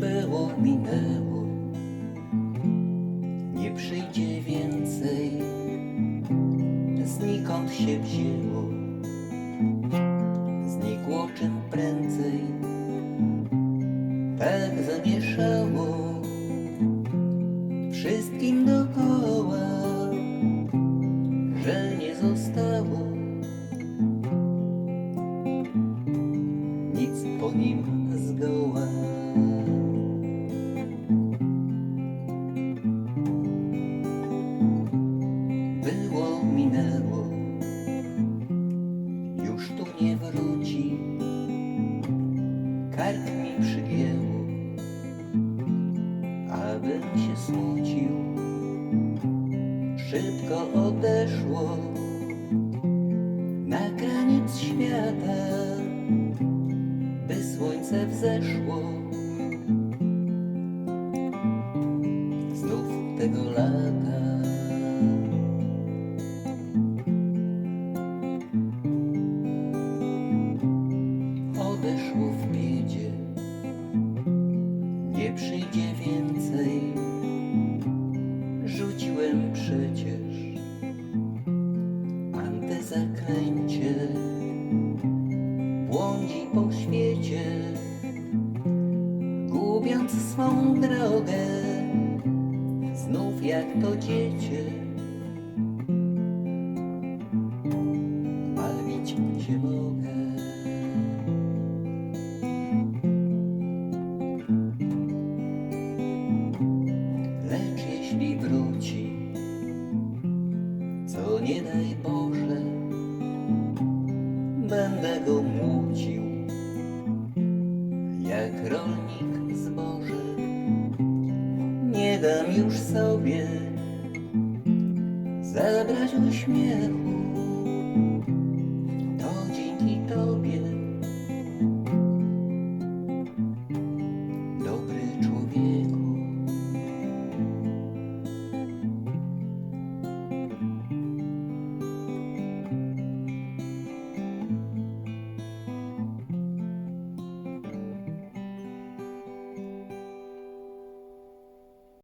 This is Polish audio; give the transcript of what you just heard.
Było, minęło, nie przyjdzie więcej, znikąd się wzięło, znikło czym prędzej, tak zamieszało wszystkim dokoła, że nie zostało nic po nim zgoła. Było, minęło, już tu nie wróci. Kark mi przygięło, się smucił. Szybko odeszło na kraniec świata, by słońce wzeszło. Znów tego lata. odeszło w biedzie, nie przyjdzie więcej. Przecież antyzaklęcie, błądzi po świecie, gubiąc swą drogę, znów jak to dziecię. Bawić się mogę. co nie daj Boże, będę go młócił, jak rolnik zboże. Nie dam już sobie zabrać uśmiechu, to dzięki Tobie.